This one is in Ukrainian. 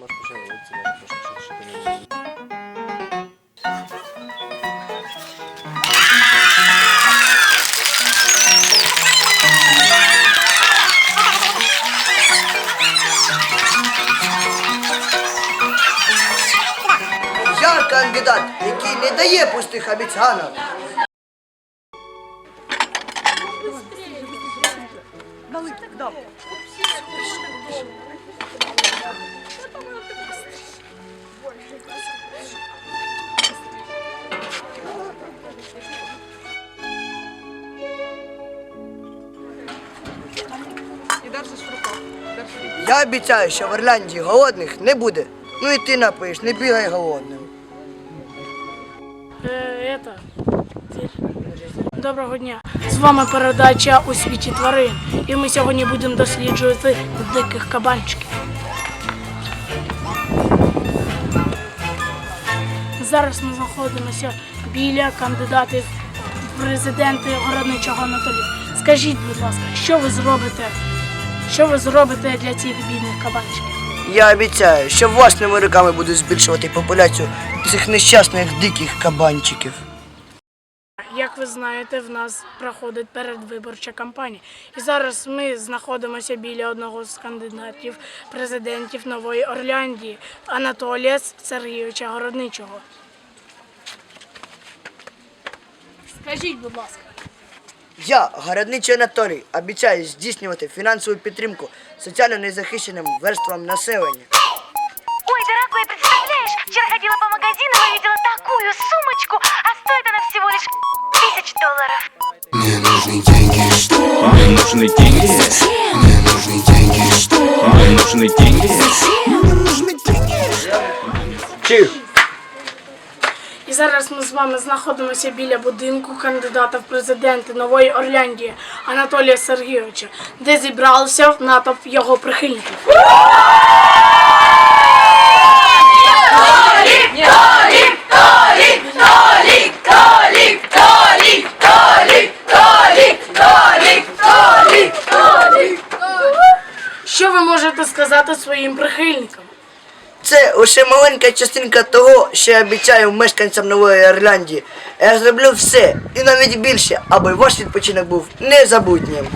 Masz proszę odcinać. Я кандидат, який не дає пустих обіцянок. Малий, добре. Держиш в руках. Держи. Я обіцяю, що в Ірландії голодних не буде. Ну і ти напиш, не бігай голодним. Е, это... Доброго дня. З вами передача у світі тварин. І ми сьогодні будемо досліджувати диких кабанчиків. Зараз ми знаходимося біля кандидатів в президенти городничого Анатолія. Скажіть, будь ласка, що ви зробите? Що ви зробите для цих бідних кабанчиків? Я обіцяю, що власними руками буду збільшувати популяцію цих нещасних диких кабанчиків. Як ви знаєте, в нас проходить передвиборча кампанія. І зараз ми знаходимося біля одного з кандидатів президентів Нової Орландії Анатолія Сергійовича Городничого. Скажіть, будь ласка, Я, городничий Анатолій, обіцяю здійснювати фінансову підтримку соціально незахищеним верствам населення. Ой, дорогой, представляешь, вчера ходила по магазинам и видела такую сумочку, а стоит она всего лишь тысяч долларов. Мне нужны деньги, что? Мне нужны деньги. Мне нужны деньги, что? Мне нужны деньги. Чих! і зараз ми з вами знаходимося біля будинку кандидата в президенти Нової Орландії Анатолія Сергійовича, де зібрався натовп його прихильників. Що ви можете сказати своїм прихильникам? Це лише маленька частинка того, що я обіцяю мешканцям Нової Ірландії. Я зроблю все і навіть більше, аби ваш відпочинок був незабутнім.